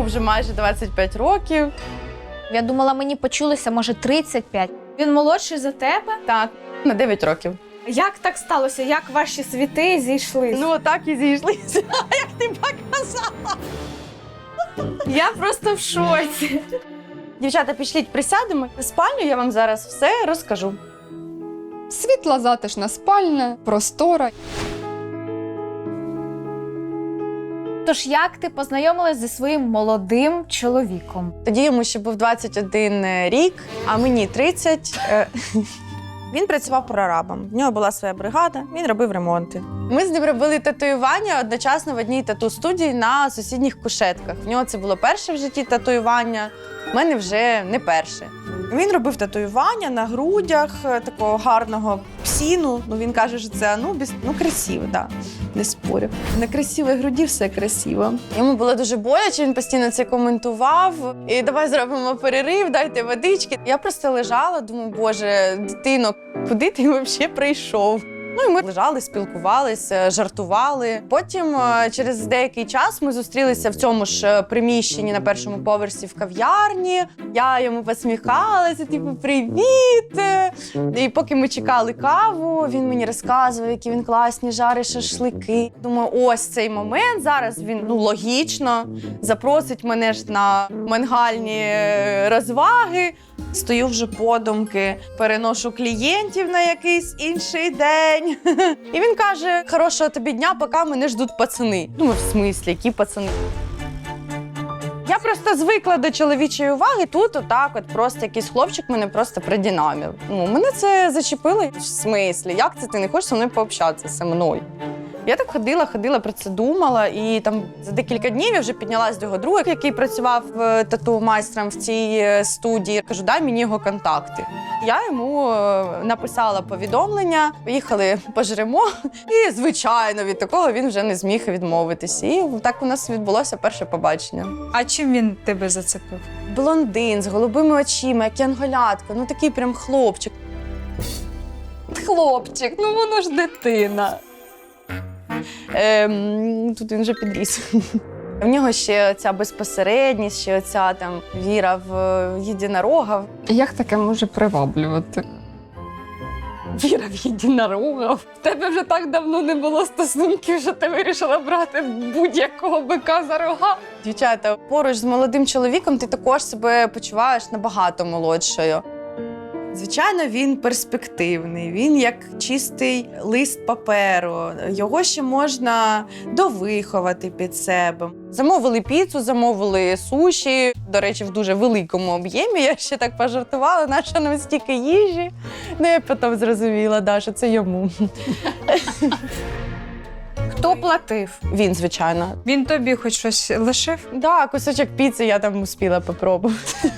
йому вже майже 25 років. Я думала, мені почулося, може, 35. Він молодший за тебе. Так, на 9 років. Як так сталося? Як ваші світи зійшлися? Ну, так і зійшлися, як ти показала. я просто в шоці. Дівчата, пішліть, присядемо. В спальню я вам зараз все розкажу. Світла затишна спальня, простора. Тож як ти познайомилась зі своїм молодим чоловіком? Тоді йому ще був 21 рік, а мені 30. Е, Він працював прорабом. В нього була своя бригада, він робив ремонти. Ми з ним робили татуювання одночасно в одній тату-студії на сусідніх кушетках. В нього це було перше в житті татуювання, в мене вже не перше. Він робив татуювання на грудях е, такого гарного псіну. Ну він каже, що це анубіс. Ну красиво, да. не спорю. На красивій груді все красиво. Йому було дуже боляче, він постійно це коментував. І давай зробимо перерив, дайте водички. Я просто лежала, думаю, боже, дитино, куди ти взагалі прийшов? Ну і ми лежали, спілкувалися, жартували. Потім, е, через деякий час, ми зустрілися в цьому ж е, приміщенні на першому поверсі в кав'ярні. Я йому посміхалася, типу, привіт. І поки ми чекали каву, він мені розказував, які він класні жарить шашлики. Думаю, ось цей момент. Зараз він ну логічно запросить мене ж на мангальні е, розваги. Стою вже подумки, переношу клієнтів на якийсь інший день. І він каже: хорошого тобі дня, поки мене ждуть пацани. Думаю, в смислі, які пацани? Я просто звикла до чоловічої уваги. Тут отак, от просто якийсь хлопчик мене просто придінамив. Ну, мене це зачепило. В смислі, як це ти не хочеш зі мною пообщатися зі мною? Я так ходила, ходила про це думала, і там за декілька днів я вже піднялась до його друга, який працював е, тату-майстром в цій е, студії. Кажу, дай мені його контакти. Я йому е, написала повідомлення, поїхали пожремо. І, звичайно, від такого він вже не зміг відмовитися. І так у нас відбулося перше побачення. А чим він тебе зацепив? Блондин з голубими очима, як янголятка, ну такий прям хлопчик. Хлопчик, ну воно ж дитина. Ем, тут він вже підріс. В нього ще ця безпосередність, ще ця там віра в єдинорога. Як таке може приваблювати? Віра в єдинорога. В тебе вже так давно не було стосунків, що ти вирішила брати будь-якого бика за рога. Дівчата, поруч з молодим чоловіком ти також себе почуваєш набагато молодшою. Звичайно, він перспективний, він як чистий лист паперу. Його ще можна довиховати під себе. Замовили піцу, замовили суші. До речі, в дуже великому об'ємі. Я ще так пожартувала, наша нам стільки їжі. Ну, я потім зрозуміла, да, що це йому. Хто платив? Він, звичайно. Він тобі хоч щось лишив? Да, кусочок піци я там успіла попробувати.